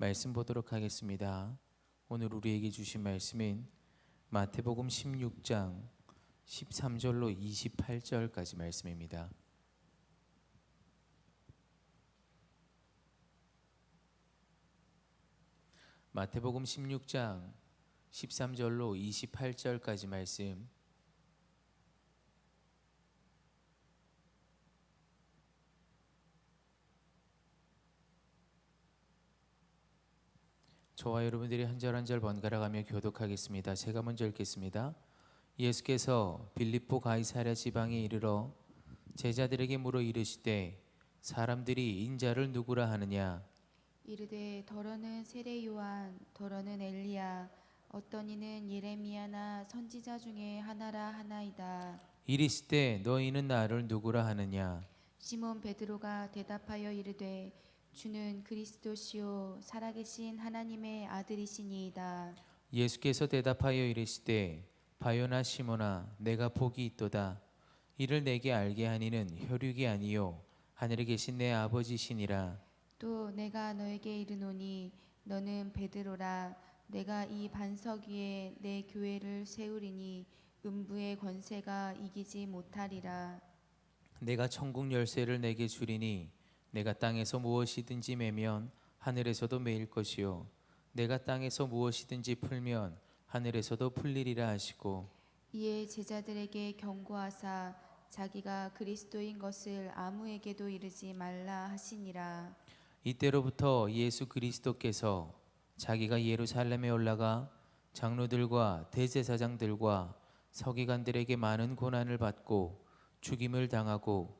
말씀 보도록 하겠습니다. 오늘 우리에게 주신 말씀은 마태복음 16장 13절로 28절까지 말씀입니다. 마태복음 16장 13절로 28절까지 말씀 저와 여러분들이 한 절 한 절 번갈아가며 교독하겠습니다. 제가 먼저 읽겠습니다. 예수께서 빌립보 가이사랴 지방에 이르러 제자들에게 물어 이르시되 사람들이 인자를 누구라 하느냐 이르되 더러는 세례 요한 더러는 엘리야 어떤 이는 예레미야나 선지자 중에 하나라 하나이다 이리시되 너희는 나를 누구라 하느냐 시몬 베드로가 대답하여 이르되 주는 그리스도시요 살아계신 하나님의 아들이시니이다. 예수께서 대답하여 이르시되 바요나 시모나 내가 복이 있도다. 이를 내게 알게 하니는 혈육이 아니요 하늘에 계신 내 아버지시니라. 또 내가 너에게 이르노니 너는 베드로라. 내가 이 반석 위에 내 교회를 세우리니 음부의 권세가 이기지 못하리라. 내가 천국 열쇠를 내게 주리니 내가 땅에서 무엇이든지 매면 하늘에서도 매일 것이요. 내가 땅에서 무엇이든지 풀면 하늘에서도 풀리리라 하시고. 이에 제자들에게 경고하사 자기가 그리스도인 것을 아무에게도 이르지 말라 하시니라. 이때로부터 예수 그리스도께서 자기가 예루살렘에 올라가 장로들과 대제사장들과 서기관들에게 많은 고난을 받고 죽임을 당하고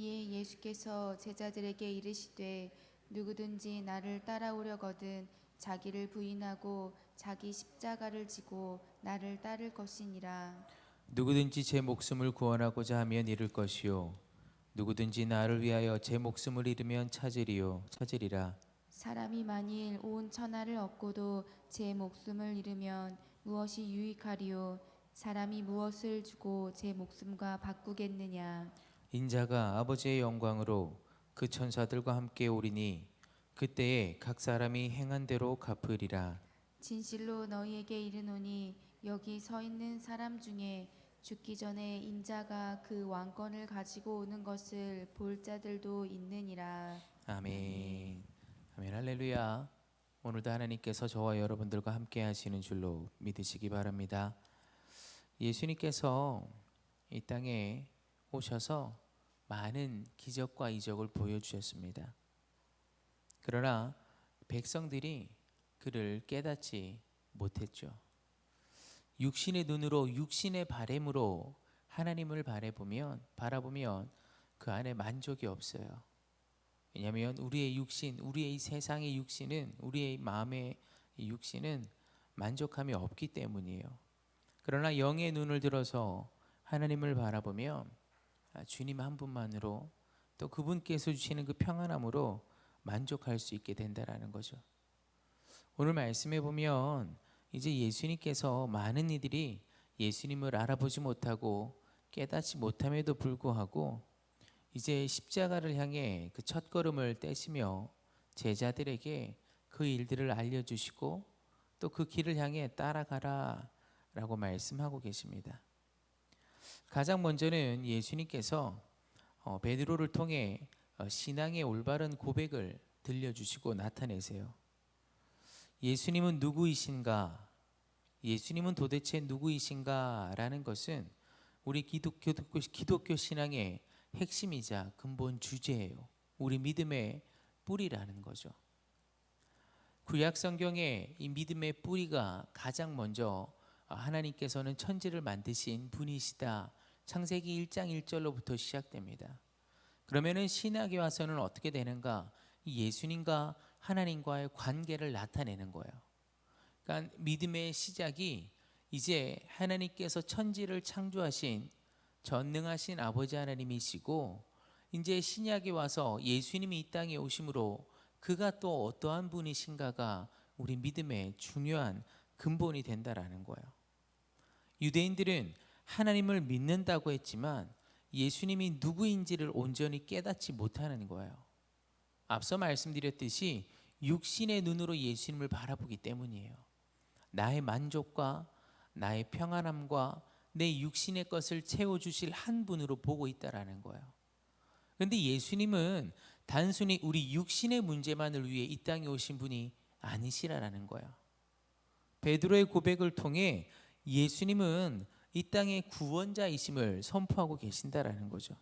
이에 예수께서 제자들에게 이르시되 누구든지 나를 따라오려거든 자기를 부인하고 자기 십자가를 지고 나를 따를 것이니라. 누구든지 제 목숨을 구원하고자 하면 잃을 것이요. 누구든지 나를 위하여 제 목숨을 잃으면 찾으리요. 찾으리라. 사람이 만일 온 천하를 얻고도 제 목숨을 잃으면 무엇이 유익하리요? 사람이 무엇을 주고 제 목숨과 바꾸겠느냐 인자가 아버지의 영광으로 그 천사들과 함께 오리니 그때에 각 사람이 행한 대로 갚으리라. 진실로 너희에게 이르노니 여기 서 있는 사람 중에 죽기 전에 인자가 그 왕권을 가지고 오는 것을 볼 자들도 있느니라. 아멘. 아멘. 할렐루야. 오늘도 하나님께서 저와 여러분들과 함께 하시는 줄로 믿으시기 바랍니다. 예수님께서 이 땅에 오셔서 많은 기적과 이적을 보여주셨습니다 그러나 백성들이 그를 깨닫지 못했죠 육신의 눈으로 육신의 바램으로 하나님을 바라보면 바라보면 그 안에 만족이 없어요. 왜냐하면 우리의 육신, 우리의 이 세상의 육신은 우리의 마음의 이 육신은 만족함이 없기 때문이에요. 그러나 영의 눈을 들어서 하나님을 바라보면 아, 주님 한 분만으로 또 그분께서 주시는 그 평안함으로 만족할 수 있게 된다라는 거죠. 오늘 말씀해 보면 이제 예수님께서 많은 이들이 예수님을 알아보지 못하고 깨닫지 못함에도 불구하고 이제 십자가를 향해 그 첫걸음을 떼시며 제자들에게 그 일들을 알려주시고 또 그 길을 향해 따라가라 라고 말씀하고 계십니다. 가장 먼저는 예수님께서 어, 베드로를 통해 어, 신앙의 올바른 고백을 들려주시고 나타내세요. 예수님은 누구이신가? 예수님은 도대체 누구이신가? 라는 것은 우리 기독교, 기독교 신앙의 핵심이자 근본 주제예요. 우리 믿음의 뿌리라는 거죠. 구약 성경에 이 믿음의 뿌리가 가장 먼저 하나님께서는 천지를 만드신 분이시다. 창세기 1장 1절로부터 시작됩니다. 그러면은 신학에 와서는 어떻게 되는가? 예수님과 하나님과의 관계를 나타내는 거예요. 그러니까 믿음의 시작이 이제 하나님께서 천지를 창조하신 전능하신 아버지 하나님이시고 이제 신약에 와서 예수님이 이 땅에 오심으로 그가 또 어떠한 분이신가가 우리 믿음의 중요한 근본이 된다라는 거예요. 유대인들은 하나님을 믿는다고 했지만 예수님이 누구인지를 온전히 깨닫지 못하는 거예요. 앞서 말씀드렸듯이 육신의 눈으로 예수님을 바라보기 때문이에요. 나의 만족과 나의 평안함과 내 육신의 것을 채워 주실 한 분으로 보고 있다라는 거예요. 그런데 예수님은 단순히 우리 육신의 문제만을 위해 이 땅에 오신 분이 아니시라라는 거예요. 베드로의 고백을 통해 예수님은 이 땅의 구원자이심을 선포하고 계신다라는 거죠.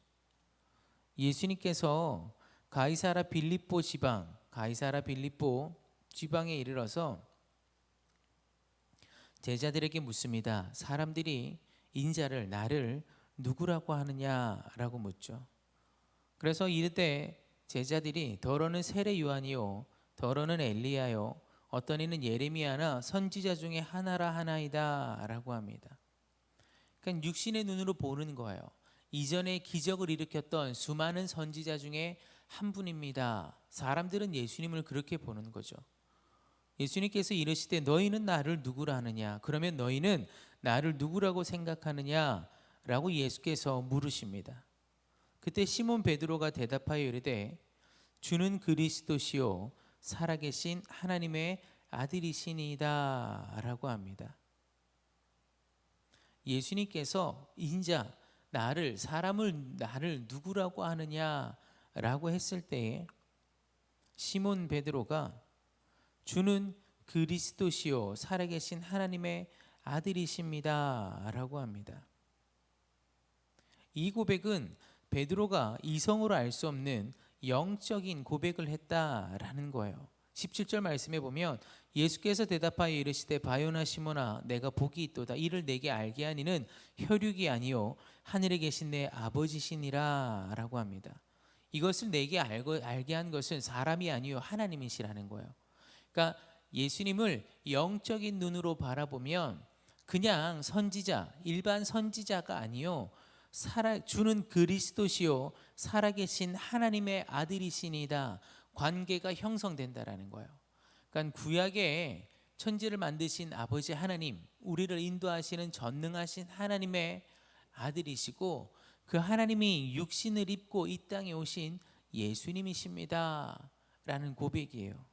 예수님께서 가이사라 빌립보 지방, 가이사라 빌립보 지방에 이르러서 제자들에게 묻습니다. 사람들이 인자를 나를 누구라고 하느냐라고 묻죠. 그래서 이때 제자들이 더러는 세례 요한이요 더러는 엘리야요 어떤 이는 예레미야나 선지자 중에 하나라 하나이다라고 합니다. 그러니까 육신의 눈으로 보는 거예요. 이전에 기적을 일으켰던 수많은 선지자 중에 한 분입니다. 사람들은 예수님을 그렇게 보는 거죠. 예수님께서 이르시되 너희는 나를 누구라 하느냐? 그러면 너희는 나를 누구라고 생각하느냐?라고 예수께서 물으십니다. 그때 시몬 베드로가 대답하여 이르되 주는 그리스도시요 살아계신 하나님의 아들이시니다라고 합니다. 예수님께서 인자 나를 사람을 나를 누구라고 하느냐라고 했을 때에 시몬 베드로가 주는 그리스도시요 살아계신 하나님의 아들이십니다라고 합니다. 이 고백은 베드로가 이성으로 알 수 없는 영적인 고백을 했다라는 거예요. 17절 말씀에 보면 예수께서 대답하여 이르시되 바요나 시모나 내가 복이 있도다 이를 내게 알게 하니는 혈육이 아니요 하늘에 계신 내 아버지시니라라고 합니다. 이것을 내게 알고, 알게 한 것은 사람이 아니요 하나님이시라는 거예요. 그러니까 예수님을 영적인 눈으로 바라보면 그냥 선지자 일반 선지자가 아니요 살아 주는 그리스도시요 살아계신 하나님의 아들이시니다 관계가 형성된다라는 거예요. 그러니까 구약에 천지를 만드신 아버지 하나님, 우리를 인도하시는 전능하신 하나님의 아들이시고 그 하나님이 육신을 입고 이 땅에 오신 예수님이십니다 라는 고백이에요.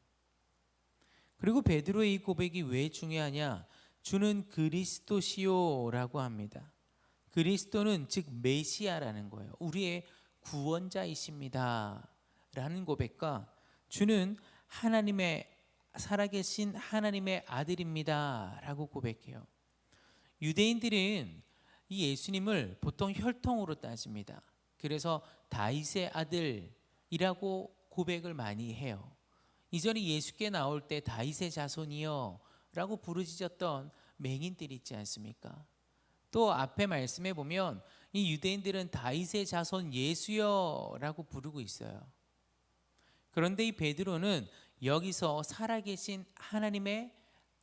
그리고 베드로의 이 고백이 왜 중요하냐? 주는 그리스도시요라고 합니다. 그리스도는 즉 메시아라는 거예요. 우리의 구원자이십니다. 라는 고백과 주는 하나님의 살아계신 하나님의 아들입니다. 라고 고백해요. 유대인들은 이 예수님을 보통 혈통으로 따집니다. 그래서 다윗의 아들이라고 고백을 많이 해요. 이전에 예수께 나올 때 다윗의 자손이요 라고 부르짖었던 맹인들이 있지 않습니까? 또 앞에 말씀해 보면 이 유대인들은 다윗의 자손 예수여라고 부르고 있어요. 그런데 이 베드로는 여기서 살아계신 하나님의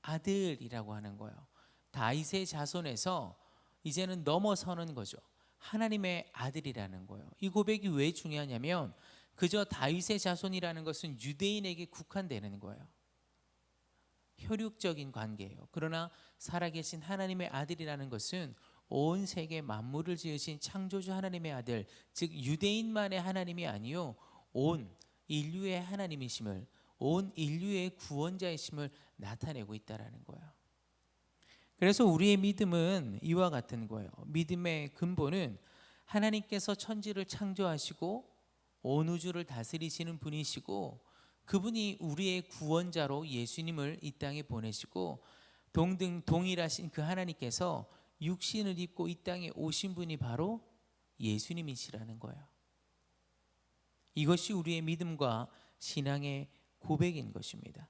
아들이라고 하는 거예요. 다윗의 자손에서 이제는 넘어서는 거죠. 하나님의 아들이라는 거예요. 이 고백이 왜 중요하냐면 그저 다윗의 자손이라는 것은 유대인에게 국한되는 거예요. 혈육적인 관계예요. 그러나 살아계신 하나님의 아들이라는 것은 온 세계 만물을 지으신 창조주 하나님의 아들, 즉 유대인만의 하나님이 아니요 온 인류의 하나님이심을 온 인류의 구원자이심을 나타내고 있다라는 거예요. 그래서 우리의 믿음은 이와 같은 거예요. 믿음의 근본은 하나님께서 천지를 창조하시고 온 우주를 다스리시는 분이시고 그분이 우리의 구원자로 예수님을 이 땅에 보내시고 동등 동일하신 그 하나님께서 육신을 입고 이 땅에 오신 분이 바로 예수님이시라는 거예요. 이것이 우리의 믿음과 신앙의 고백인 것입니다.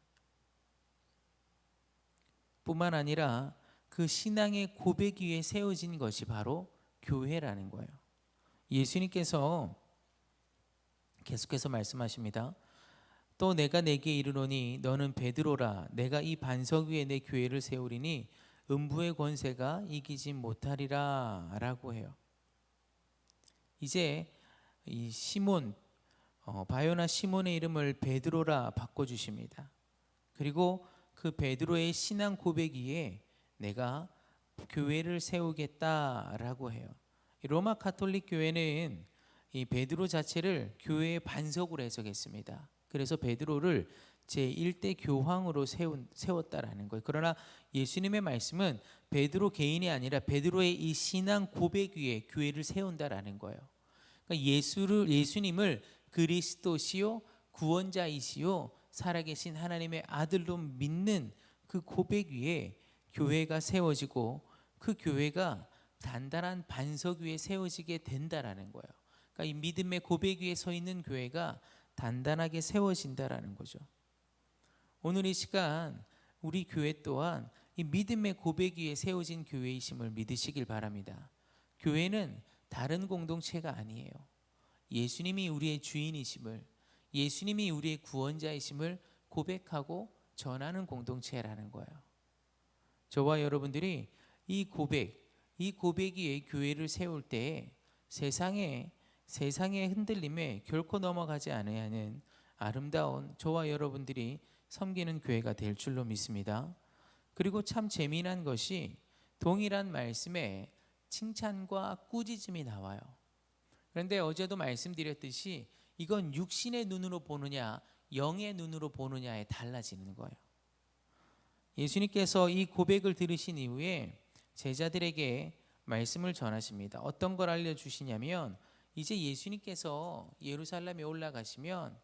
뿐만 아니라 그 신앙의 고백 위에 세워진 것이 바로 교회라는 거예요. 예수님께서 계속해서 말씀하십니다. 또 내가 내게 이르노니 너는 베드로라 내가 이 반석 위에 내 교회를 세우리니 음부의 권세가 이기지 못하리라라고 해요. 이제 이 시몬 어, 바요나 시몬의 이름을 베드로라 바꿔 주십니다. 그리고 그 베드로의 신앙 고백 위에 내가 교회를 세우겠다라고 해요. 이 로마 카톨릭 교회는 이 베드로 자체를 교회의 반석으로 해석했습니다. 그래서 베드로를 제 1대 교황으로 세운, 세웠다라는 거예요. 그러나 예수님의 말씀은 베드로 개인이 아니라 베드로의 이 신앙 고백 위에 교회를 세운다라는 거예요. 그러니까 예수를 예수님을 그리스도시요 구원자이시요 살아계신 하나님의 아들로 믿는 그 고백 위에 교회가 세워지고 그 교회가 단단한 반석 위에 세워지게 된다라는 거예요. 그러니까 이 믿음의 고백 위에 서 있는 교회가 단단하게 세워진다라는 거죠. 오늘 이 시간 우리 교회 또한 이 믿음의 고백 위에 세워진 교회이심을 믿으시길 바랍니다. 교회는 다른 공동체가 아니에요. 예수님이 우리의 주인이심을 예수님이 우리의 구원자이심을 고백하고 전하는 공동체라는 거예요. 저와 여러분들이 이 고백, 이 고백 위에 교회를 세울 때 세상에 세상의 흔들림에 결코 넘어가지 않아야 하는 아름다운 저와 여러분들이 섬기는 교회가 될 줄로 믿습니다. 그리고 참 재미난 것이 동일한 말씀에 칭찬과 꾸짖음이 나와요. 그런데 어제도 말씀드렸듯이 이건 육신의 눈으로 보느냐, 영의 눈으로 보느냐에 달라지는 거예요. 예수님께서 이 고백을 들으신 이후에 제자들에게 말씀을 전하십니다. 어떤 걸 알려주시냐면 이제 예수님께서 예루살렘에 올라가시면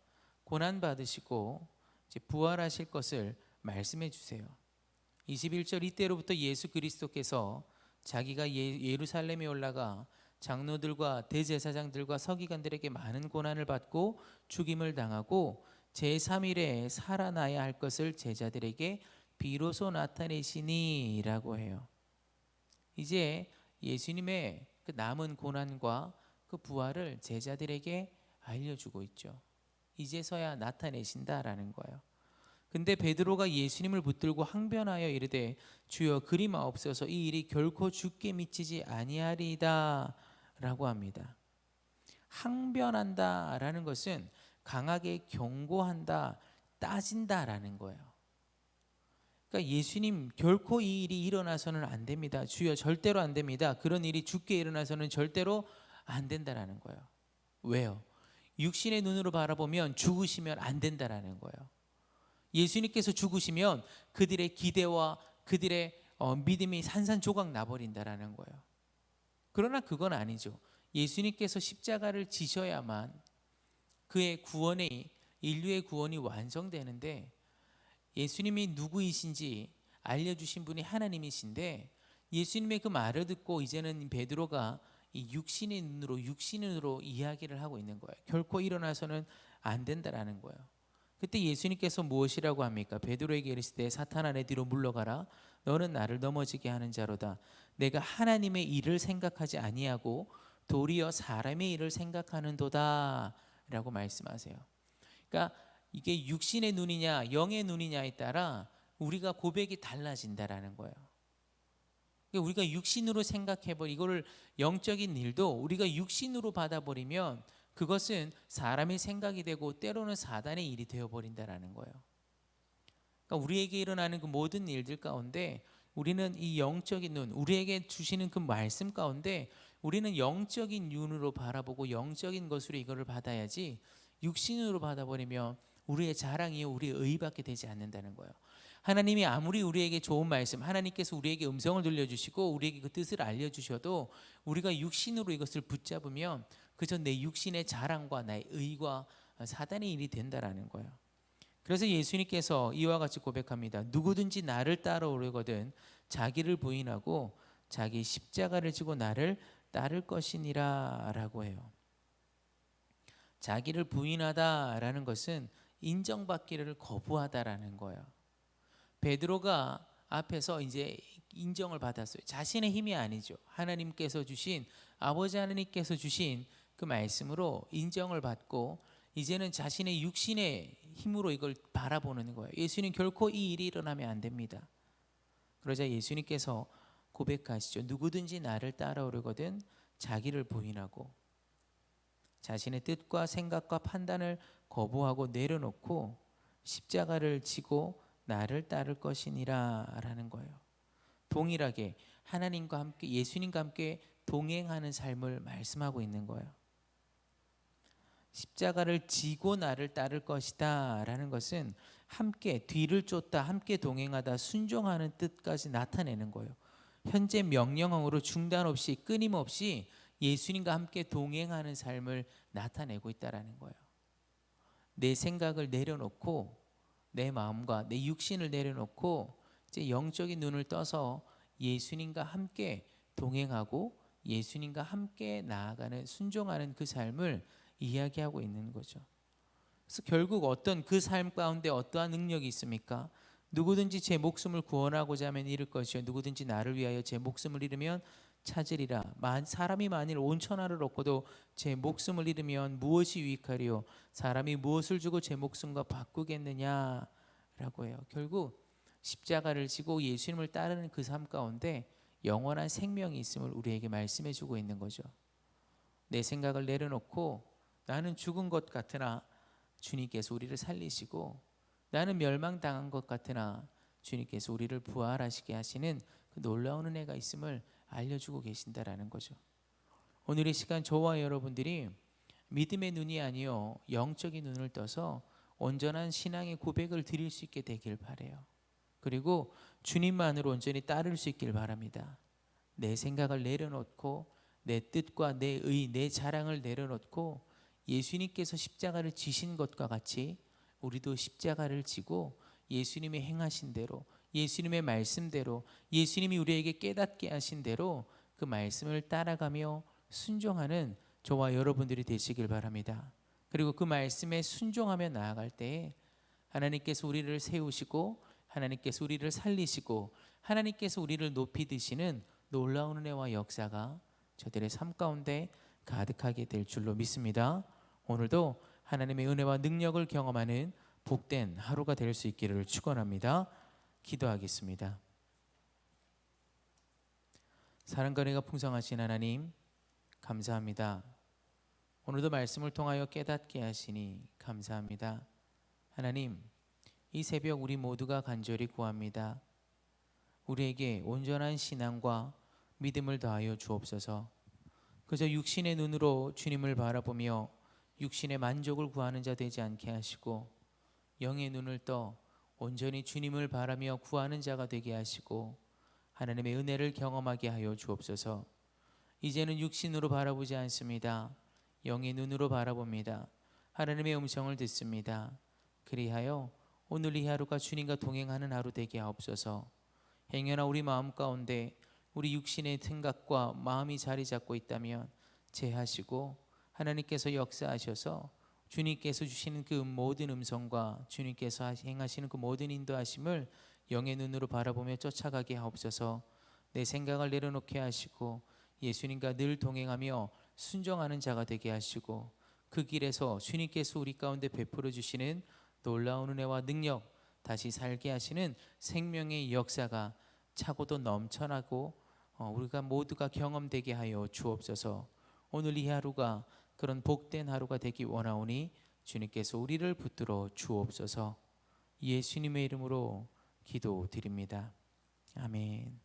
고난 받으시고 이제 부활하실 것을 말씀해 주세요. 21절 이때로부터 예수 그리스도께서 자기가 예, 예루살렘에 올라가 장로들과 대제사장들과 서기관들에게 많은 고난을 받고 죽임을 당하고 제3일에 살아나야 할 것을 제자들에게 비로소 나타내시니라고 해요. 이제 예수님의 그 남은 고난과 그 부활을 제자들에게 알려주고 있죠. 이제서야 나타내신다라는 거예요. 근데 베드로가 예수님을 붙들고 항변하여 이르되 주여 그리마옵소서 이 일이 결코 죽게 미치지 아니하리다 라고 합니다. 항변한다 라는 것은 강하게 경고한다, 따진다 라는 거예요. 그러니까 예수님 결코 이 일이 일어나서는 안 됩니다. 주여 절대로 안 됩니다. 그런 일이 죽게 일어나서는 절대로 안 된다라는 거예요. 왜요? 육신의 눈으로 바라보면 죽으시면 안 된다라는 거예요. 예수님께서 죽으시면 그들의 기대와 그들의 어, 믿음이 산산조각 나버린다라는 거예요. 그러나 그건 아니죠. 예수님께서 십자가를 지셔야만 그의 구원의 인류의 구원이 완성되는데 예수님이 누구이신지 알려주신 분이 하나님이신데 예수님의 그 말을 듣고 이제는 베드로가 이 육신의 눈으로 육신의 눈으로 이야기를 하고 있는 거예요. 결코 일어나서는 안 된다라는 거예요. 그때 예수님께서 무엇이라고 합니까? 베드로에게 이르시되 사탄아 내 뒤로 물러가라. 너는 나를 넘어지게 하는 자로다. 내가 하나님의 일을 생각하지 아니하고 도리어 사람의 일을 생각하는도다라고 말씀하세요. 그러니까 이게 육신의 눈이냐 영의 눈이냐에 따라 우리가 고백이 달라진다라는 거예요. 그러니까 우리가 육신으로 생각해버 이거를 영적인 일도 우리가 육신으로 받아버리면 그것은 사람의 생각이 되고 때로는 사단의 일이 되어버린다라는 거예요. 그러니까 우리에게 일어나는 그 모든 일들 가운데 우리는 이 영적인 눈, 우리에게 주시는 그 말씀 가운데 우리는 영적인 눈으로 바라보고 영적인 것으로 이거를 받아야지 육신으로 받아버리면 우리의 자랑이요 우리의 의밖에 되지 않는다는 거예요. 하나님이 아무리 우리에게 좋은 말씀, 하나님께서 우리에게 음성을 들려주시고 우리에게 그 뜻을 알려주셔도 우리가 육신으로 이것을 붙잡으면 그저 내 육신의 자랑과 나의 의와 사단의 일이 된다라는 거예요. 그래서 예수님께서 이와 같이 고백합니다. 누구든지 나를 따라오려거든 자기를 부인하고 자기 십자가를 지고 나를 따를 것이니라라고 해요. 자기를 부인하다라는 것은 인정받기를 거부하다라는 거예요. 베드로가 앞에서 이제 인정을 받았어요. 자신의 힘이 아니죠. 하나님께서 주신 아버지 하나님께서 주신 그 말씀으로 인정을 받고 이제는 자신의 육신의 힘으로 이걸 바라보는 거예요. 예수님 결코 이 일이 일어나면 안 됩니다. 그러자 예수님께서 고백하시죠. 누구든지 나를 따라오려거든 자기를 부인하고 자신의 뜻과 생각과 판단을 거부하고 내려놓고 십자가를 지고 나를 따를 것이니라라는 거예요. 동일하게 하나님과 함께 예수님과 함께 동행하는 삶을 말씀하고 있는 거예요. 십자가를 지고 나를 따를 것이다 라는 것은 함께 뒤를 쫓다 함께 동행하다 순종하는 뜻까지 나타내는 거예요. 현재 명령형으로 중단 없이 끊임없이 예수님과 함께 동행하는 삶을 나타내고 있다라는 거예요. 내 생각을 내려놓고 내 마음과 내 육신을 내려놓고 이제 영적인 눈을 떠서 예수님과 함께 동행하고 예수님과 함께 나아가는 순종하는 그 삶을 이야기하고 있는 거죠. 그래서 결국 어떤 그 삶 가운데 어떠한 능력이 있습니까? 누구든지 제 목숨을 구원하고자 하면 잃을 것이요 누구든지 나를 위하여 제 목숨을 잃으면 찾으리라. 만 사람이 만일 온 천하를 얻고도 제 목숨을 잃으면 무엇이 유익하리요? 사람이 무엇을 주고 제 목숨과 바꾸겠느냐라고 해요. 결국 십자가를 지고 예수님을 따르는 그 삶 가운데 영원한 생명이 있음을 우리에게 말씀해 주고 있는 거죠. 내 생각을 내려놓고 나는 죽은 것 같으나 주님께서 우리를 살리시고 나는 멸망당한 것 같으나 주님께서 우리를 부활하시게 하시는 그 놀라운 은혜가 있음을 알려주고 계신다라는 거죠. 오늘 이 시간 저와 여러분들이 믿음의 눈이 아니요 영적인 눈을 떠서 온전한 신앙의 고백을 드릴 수 있게 되길 바래요. 그리고 주님만으로 온전히 따를 수 있길 바랍니다. 내 생각을 내려놓고 내 뜻과 내 의, 내 자랑을 내려놓고 예수님께서 십자가를 지신 것과 같이 우리도 십자가를 지고 예수님의 행하신 대로 예수님의 말씀대로 예수님이 우리에게 깨닫게 하신 대로 그 말씀을 따라가며 순종하는 저와 여러분들이 되시길 바랍니다. 그리고 그 말씀에 순종하며 나아갈 때에 하나님께서 우리를 세우시고 하나님께서 우리를 살리시고 하나님께서 우리를 높이 드시는 놀라운 은혜와 역사가 저들의 삶 가운데 가득하게 될 줄로 믿습니다. 오늘도 하나님의 은혜와 능력을 경험하는 복된 하루가 될 수 있기를 축원합니다. 기도하겠습니다. 사랑과 은혜가 풍성하신 하나님 감사합니다. 오늘도 말씀을 통하여 깨닫게 하시니 감사합니다. 하나님 이 새벽 우리 모두가 간절히 구합니다. 우리에게 온전한 신앙과 믿음을 더하여 주옵소서. 그저 육신의 눈으로 주님을 바라보며 육신의 만족을 구하는 자 되지 않게 하시고 영의 눈을 떠 온전히 주님을 바라며 구하는 자가 되게 하시고 하나님의 은혜를 경험하게 하여 주옵소서. 이제는 육신으로 바라보지 않습니다. 영의 눈으로 바라봅니다. 하나님의 음성을 듣습니다. 그리하여 오늘 이 하루가 주님과 동행하는 하루 되게 하옵소서. 행여나 우리 마음 가운데 우리 육신의 생각과 마음이 자리 잡고 있다면 제하시고 하나님께서 역사하셔서 주님께서 주시는 그 모든 음성과 주님께서 행하시는 그 모든 인도하심을 영의 눈으로 바라보며 쫓아가게 하옵소서. 내 생각을 내려놓게 하시고 예수님과 늘 동행하며 순종하는 자가 되게 하시고 그 길에서 주님께서 우리 가운데 베풀어 주시는 놀라운 은혜와 능력 다시 살게 하시는 생명의 역사가 차고도 넘쳐나고 어, 우리가 모두가 경험되게 하여 주옵소서. 오늘 이 하루가 그런 복된 하루가 되기 원하오니 주님께서 우리를 붙들어 주옵소서. 예수님의 이름으로 기도드립니다. 아멘.